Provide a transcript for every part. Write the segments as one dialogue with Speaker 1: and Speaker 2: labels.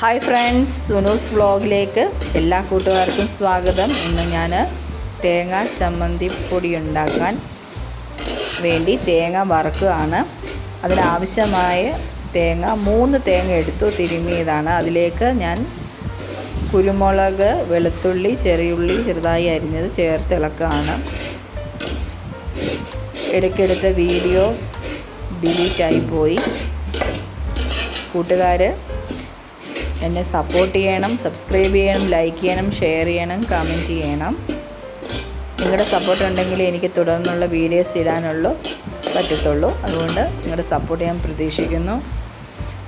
Speaker 1: Hi friends സുനൂസ് വ്ളോഗിലേക്ക് എല്ലാ കൂട്ടുകാർക്കും സ്വാഗതം. ഇന്ന് ഞാൻ തേങ്ങ ചമ്മന്തി പൊടി ഉണ്ടാക്കാൻ വേണ്ടി തേങ്ങ വറുക്കുകയാണ്. അതിനാവശ്യമായ തേങ്ങ മൂന്ന് തേങ്ങ എടുത്തു തിരുമിയതാണ് അതിലേക്ക് ഞാൻ കുരുമുളക് വെളുത്തുള്ളി ചെറിയുള്ളി ചെറുതായി അരിഞ്ഞത് ചേർത്ത് ഇളക്കുകയാണ്. ഇടയ്ക്കെടുത്ത വീഡിയോ ഡിലീറ്റായി പോയി. കൂട്ടുകാർ എന്നെ സപ്പോർട്ട് ചെയ്യണം സബ്സ്ക്രൈബ് ചെയ്യണം ലൈക്ക് ചെയ്യണം ഷെയർ ചെയ്യണം കമന്റ് ചെയ്യണം. നിങ്ങളുടെ സപ്പോർട്ട് ഉണ്ടെങ്കിൽ എനിക്ക് തുടർന്നുള്ള വീഡിയോസ് ഇടാനുള്ളൂ പറ്റത്തുള്ളൂ. അതുകൊണ്ട് നിങ്ങളുടെ സപ്പോർട്ട് ഞാൻ പ്രതീക്ഷിക്കുന്നു.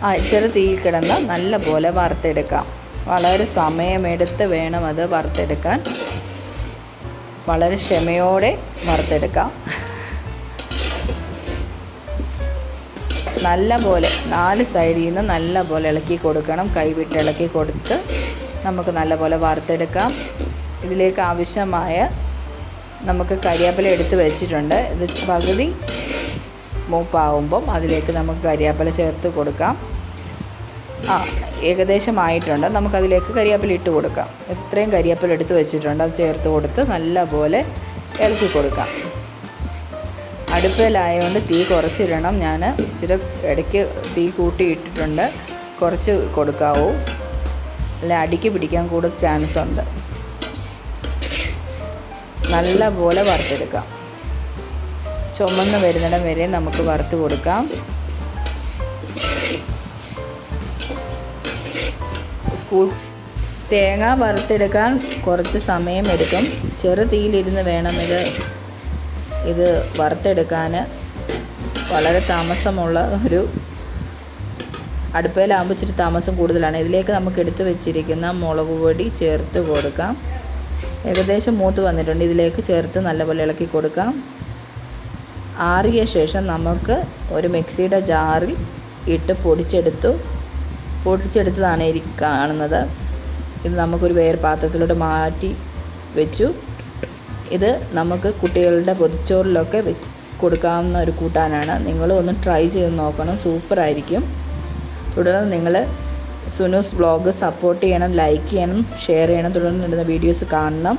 Speaker 1: ആ ചെറു തീയിൽ കിടന്ന് നല്ല പോലെ വറുത്തെടുക്കാം. വളരെ സമയമെടുത്ത് വേണം അത് വറുത്തെടുക്കാൻ. വളരെ ക്ഷമയോടെ വറുത്തെടുക്കാം. നല്ല പോലെ നാല് സൈഡിൽ നിന്ന് നല്ല പോലെ ഇളക്കി കൊടുക്കണം. കൈവിട്ട് ഇളക്കി കൊടുത്ത് നമുക്ക് നല്ല പോലെ വറുത്തെടുക്കാം. ഇതിലേക്ക് ആവശ്യമായ നമുക്ക് കരിയാപ്പില എടുത്ത് വെച്ചിട്ടുണ്ട്. ഇത് പകുതി മൂപ്പാവുമ്പം അതിലേക്ക് നമുക്ക് കരിയാപ്പില ചേർത്ത് കൊടുക്കാം. ആ ഏകദേശം ആയിട്ടുണ്ട് നമുക്കതിലേക്ക് കരിയാപ്പില ഇട്ട് കൊടുക്കാം. ഇത്രയും കരിയാപ്പില എടുത്ത് വെച്ചിട്ടുണ്ട്. അത് ചേർത്ത് കൊടുത്ത് നല്ല പോലെ ഇളക്കി കൊടുക്കാം. അടുപ്പിലായതുകൊണ്ട് തീ കുറച്ചിടണം. ഞാൻ ഇച്ചിരി ഇടയ്ക്ക് തീ കൂട്ടിയിട്ടിട്ടുണ്ട്. കുറച്ച് കൊടുക്കാവൂ. അല്ല അടിക്ക് പിടിക്കാൻ കൂടുതൽ ചാൻസ് ഉണ്ട്. നല്ല പോലെ വറുത്തെടുക്കാം. ചുമന്ന് വരുന്നിടം വരെ നമുക്ക് വറുത്ത് കൊടുക്കാം. സ്കൂൾ തേങ്ങ വറുത്തെടുക്കാൻ കുറച്ച് സമയം എടുക്കും. ചെറു തീയിലിരുന്ന് വേണം ഇത് ഇത് വറുത്തെടുക്കാൻ വളരെ താമസമുള്ള ഒരു അടുപ്പയിലാകുമ്പോൾ ഇച്ചിരി താമസം കൂടുതലാണ്. ഇതിലേക്ക് നമുക്ക് എടുത്തു വെച്ചിരിക്കുന്ന മുളക് പൊടി ചേർത്ത് കൊടുക്കാം. ഏകദേശം മൂത്ത് വന്നിട്ടുണ്ട്. ഇതിലേക്ക് ചേർത്ത് നല്ലപോലെ ഇളക്കി കൊടുക്കാം. ആറിയ ശേഷം നമുക്ക് ഒരു മിക്സിയുടെ ജാറിൽ ഇട്ട് പൊടിച്ചെടുത്തു. പൊടിച്ചെടുത്തതാണ് ഇരിക്കുന്നത് ഇത് നമുക്കൊരു വേറെ പാത്രത്തിലോട്ട് മാറ്റി വെച്ചു. ഇത് നമുക്ക് കുട്ടികളുടെ പൊതിച്ചോറിലൊക്കെ കൊടുക്കാവുന്ന ഒരു കൂട്ടാനാണ്. നിങ്ങൾ ഒന്ന് ട്രൈ ചെയ്ത് നോക്കണം. സൂപ്പറായിരിക്കും തുടർന്ന് നിങ്ങൾ സുനൂസ് ബ്ലോഗ് സപ്പോർട്ട് ചെയ്യണം ലൈക്ക് ചെയ്യണം ഷെയർ ചെയ്യണം. തുടർന്ന് വീഡിയോസ് കാണണം.